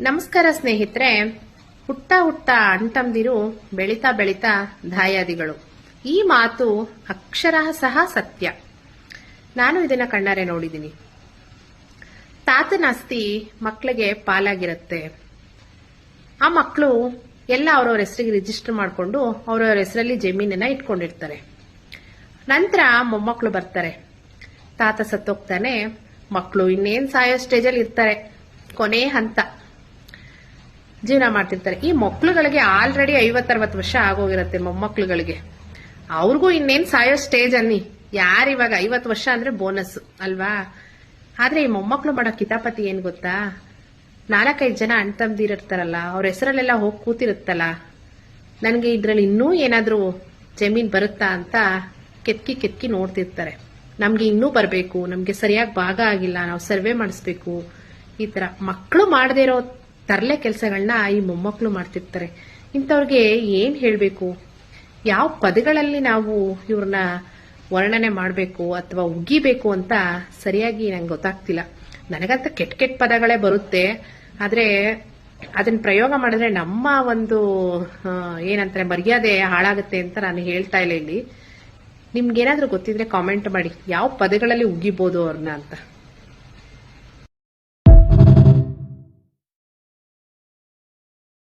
ನಮಸ್ಕಾರ ಸ್ನೇಹಿತರೆ. ಹುಟ್ಟ ಹುಟ್ಟ ಅಂಟಂದಿರು ಬೆಳಿತಾ ಬೆಳಿತಾ ದಾಯಾದಿಗಳು ಈ ಮಾತು ಅಕ್ಷರಃ ಸಹ ಸತ್ಯ. ನಾನು ಇದನ್ನ ಕಣ್ಣಾರೆ ನೋಡಿದ್ದೀನಿ. ತಾತನ ಆಸ್ತಿ ಮಕ್ಕಳಿಗೆ ಪಾಲಾಗಿರುತ್ತೆ. ಆ ಮಕ್ಕಳು ಎಲ್ಲ ಅವ್ರವ್ರ ಹೆಸರಿಗೆ ರಿಜಿಸ್ಟರ್ ಮಾಡಿಕೊಂಡು ಅವ್ರವ್ರ ಹೆಸರಲ್ಲಿ ಜಮೀನನ್ನ ಇಟ್ಕೊಂಡಿರ್ತಾರೆ. ನಂತರ ಮೊಮ್ಮಕ್ಕಳು ಬರ್ತಾರೆ. ತಾತ ಸತ್ತೋಗ್ತಾನೆ ಮಕ್ಕಳು ಇನ್ನೇನ್ ಸಾಯೋ ಸ್ಟೇಜಲ್ಲಿ ಇರ್ತಾರೆ. ಕೊನೆ ಹಂತ. ಜೀವನ ಮಾಡ್ತಿರ್ತಾರೆ. ಈ ಮಕ್ಳುಗಳಿಗೆ ಆಲ್ರೆಡಿ ಐವತ್ತರವತ್ತು ವರ್ಷ ಆಗೋಗಿರುತ್ತೆ ಮೊಮ್ಮಕ್ಳುಗಳಿಗೆ. ಅವ್ರಿಗೂ ಇನ್ನೇನ್ ಸಾಯೋ ಸ್ಟೇಜ್ ಅನ್ನಿ. ಯಾರು ಇವಾಗ ಐವತ್ತು ವರ್ಷ ಅಂದ್ರೆ ಬೋನಸ್ ಅಲ್ವಾ? ಆದ್ರೆ ಈ ಮೊಮ್ಮಕ್ಕಳು ಮಾಡೋ ಕಿತಾಪತಿ ಏನ್ ಗೊತ್ತಾ? ನಾಲ್ಕೈದು ಜನ ಅಣ್ತಂದಿರ್ತಾರಲ್ಲ ಅವ್ರ ಹೆಸರಲ್ಲೆಲ್ಲ ಹೋಗಿ ಕೂತಿರುತ್ತಲ್ಲ? ನನಗೆ ಇದ್ರಲ್ಲಿ ಇನ್ನೂ ಏನಾದರೂ ಜಮೀನ್ ಬರುತ್ತಾ ಅಂತ ಕೆತ್ಕಿ ಕೆತ್ಕಿ ನೋಡ್ತಿರ್ತಾರೆ. ನಮ್ಗೆ ಇನ್ನೂ ಬರಬೇಕು, ನಮ್ಗೆ ಸರಿಯಾಗಿ ಭಾಗ ಆಗಿಲ್ಲ, ನಾವು ಸರ್ವೆ ಮಾಡಿಸ್ಬೇಕು. ಈ ತರ ಮಕ್ಕಳು ಮಾಡದೇ ಇರೋ ತರಲೆ ಕೆಲಸಗಳನ್ನ ಈ ಮೊಮ್ಮಕ್ಕಳು ಮಾಡ್ತಿರ್ತಾರೆ. ಇಂಥವ್ರಿಗೆ ಏನ್ ಹೇಳಬೇಕು? ಯಾವ ಪದಗಳಲ್ಲಿ ನಾವು ಇವ್ರನ್ನ ವರ್ಣನೆ ಮಾಡಬೇಕು ಅಥವಾ ಉಗಿಬೇಕು ಅಂತ ಸರಿಯಾಗಿ ನಂಗೆ ಗೊತ್ತಾಗ್ತಿಲ್ಲ. ನನಗಂತ ಕೆಟ್ಟ ಕೆಟ್ಟ ಪದಗಳೇ ಬರುತ್ತೆ. ಆದ್ರೆ ಅದನ್ನ ಪ್ರಯೋಗ ಮಾಡಿದ್ರೆ ನಮ್ಮ ಒಂದು ಏನಂತಾರೆ, ಮರ್ಯಾದೆ ಹಾಳಾಗುತ್ತೆ ಅಂತ ನಾನು ಹೇಳ್ತಾ ಇಲ್ಲ ಇಲ್ಲಿ. ನಿಮ್ಗೇನಾದ್ರೂ ಗೊತ್ತಿದ್ರೆ ಕಾಮೆಂಟ್ ಮಾಡಿ. ಯಾವ ಪದಗಳಲ್ಲಿ ಉಗಿಬೋದು ಅವ್ರನ್ನ ಅಂತ.